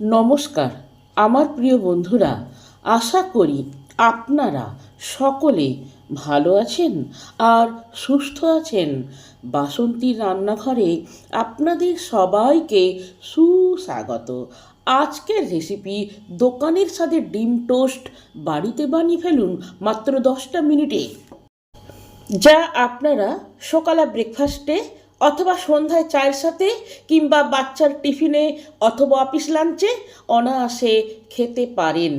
নমস্কার, আমার প্রিয় বন্ধুরা, আশা করি আপনারা সকলে ভালো আছেন আর সুস্থ আছেন। বাসন্তী রান্নাঘরে আপনাদের সবাইকে সুস্বাগত। আজকের রেসিপি দোকানের সাথে ডিম টোস্ট, বাড়িতে বানিয়ে ফেলুন মাত্র দশটা মিনিটে। যা আপনারা সকালে ব্রেকফাস্টে অথবা সন্ধ্যায় চায়ের সাথে কিংবা বাচ্চার টিফিনে অথবা অফিস লাঞ্চে অনায়াসে খেতে পারেন।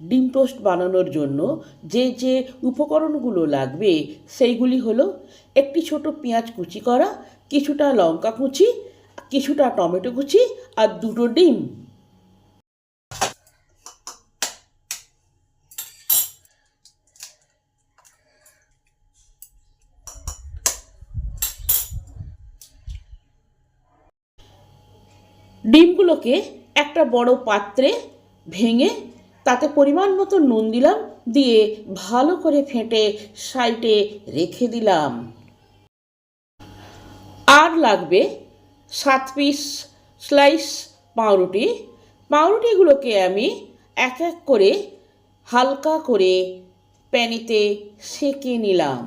ডিম টোস্ট বানানোর জন্য যে যে উপকরণগুলো লাগবে, সেইগুলি হলো একটি ছোট পেঁয়াজ কুচি করা, কিছুটা লঙ্কা কুচি, কিছুটা টমেটো কুচি আর দুটো ডিম। ডিমগুলোকে একটা বড় পাত্রে ভেঙে তাতে পরিমাণ মতো নুন দিলাম, দিয়ে ভালো করে ফেটে সাইডে রেখে দিলাম। আর লাগবে সাত পিস স্লাইস পাউরুটি। পাউরুটিগুলোকে আমি এক এক করে হালকা করে প্যানিতে সেঁকে নিলাম।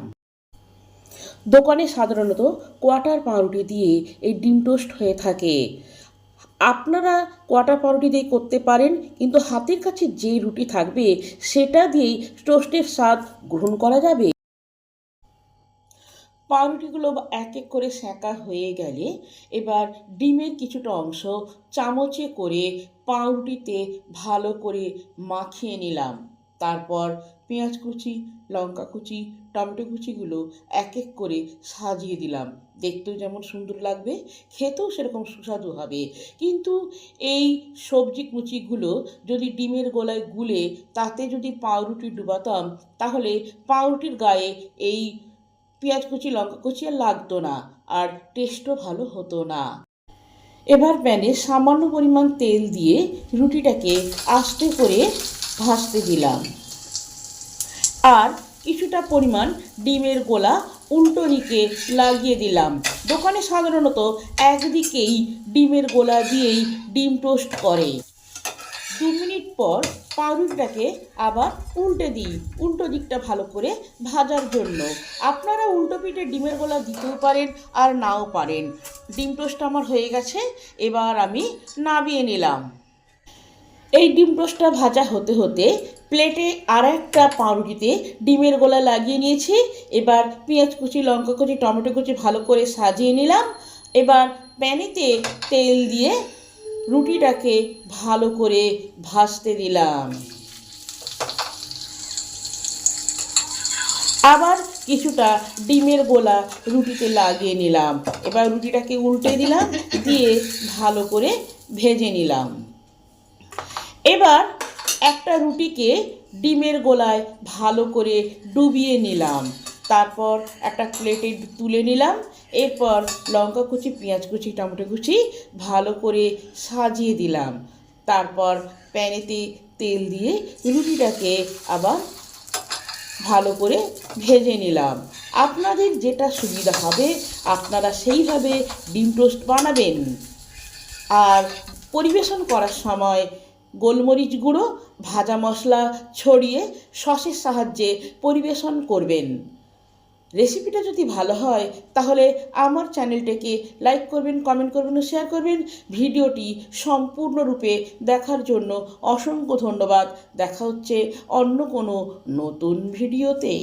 দোকানে সাধারণত কোয়াটার পাউরুটি দিয়ে এই ডিম টোস্ট হয়ে থাকে। আপনারা কোয়াটার পাউরুটি দিয়ে করতে পারেন, কিন্তু হাতের কাছে যে রুটি থাকবে, সেটা দিয়েই টোস্টের স্বাদ গ্রহণ করা যাবে। পাউরুটিগুলো এক এক করে সেঁকা হয়ে গেলে এবার ডিমের কিছুটা অংশ চামচে করে পাউরুটিতে ভালো করে মাখিয়ে নিলাম। তারপর পেঁয়াজ কুচি, লঙ্কা কুচি, টমেটো কুচিগুলো এক এক করে সাজিয়ে দিলাম। দেখতেও যেমন সুন্দর লাগবে, খেতেও সেরকম সুস্বাদু হবে। কিন্তু এই সবজি কুচিগুলো যদি ডিমের গোলায় গুলে তাতে যদি পাউরুটি ডুবাতাম, তাহলে পাউরুটির গায়ে এই পেঁয়াজ কুচি, লঙ্কা কুচি আর লাগতো না, আর টেস্টও ভালো হতো না। এবার প্যানে সামান্য পরিমাণ তেল দিয়ে রুটিটাকে আস্তে করে ভাজতে দিলাম। আর কিছুটা পরিমাণ ডিমের গোলা উল্টো দিকে লাগিয়ে দিলাম। দোকানে সাধারণত একদিকেই ডিমের গোলা দিয়েই ডিম টোস্ট করে। দু মিনিট পর পাউরুটিটাকে আবার উল্টে দিই, উল্টো দিকটা ভালো করে ভাজার জন্য। আপনারা উল্টো পিঠে ডিমের গোলা দিতেও পারেন আর নাও পারেন। ডিম টোস্ট আমার হয়ে গেছে, এবার আমি নামিয়ে নিলাম। এই ডিম টোস্টটা ভাজা হতে হতে প্লেটে আর একটা পাউরুটিতে ডিমের গোলা লাগিয়ে নিয়েছি। এবার পেঁয়াজ কুচি, লঙ্কা কুচি, টমেটো কুচি ভালো করে সাজিয়ে নিলাম। এবার প্যানেতে তেল দিয়ে রুটিটাকে ভালো করে ভাজতে দিলাম। আবার কিছুটা ডিমের গোলা রুটিতে লাগিয়ে নিলাম। এবার রুটিটাকে উল্টে দিলাম, দিয়ে ভালো করে ভেজে নিলাম। এবার একটা রুটিকে ডিমের গোলায় ভালো করে ডুবিয়ে নিলাম। তারপর একটা প্লেটে তুলে নিলাম। এরপর লঙ্কা কুচি, পেঁয়াজ কুচি, টমেটো কুচি ভালো করে সাজিয়ে দিলাম। তারপর প্যানেতে তেল দিয়ে রুটিটাকে আবার ভালো করে ভেজে নিলাম। আপনাদের যেটা সুবিধা হবে, আপনারা সেইভাবে ডিম টোস্ট বানাবেন। আর পরিবেশন করার সময় গোলমরিচ গুঁড়ো, ভাজা মশলা ছড়িয়ে সসের সাহায্যে পরিবেশন করবেন। রেসিপিটা যদি ভালো হয়, তাহলে আমার চ্যানেলটাকে লাইক করবেন, কমেন্ট করবেন ও শেয়ার করবেন। ভিডিওটি সম্পূর্ণরূপে দেখার জন্য অসংখ্য ধন্যবাদ। দেখা হচ্ছে অন্য কোনো নতুন ভিডিওতে।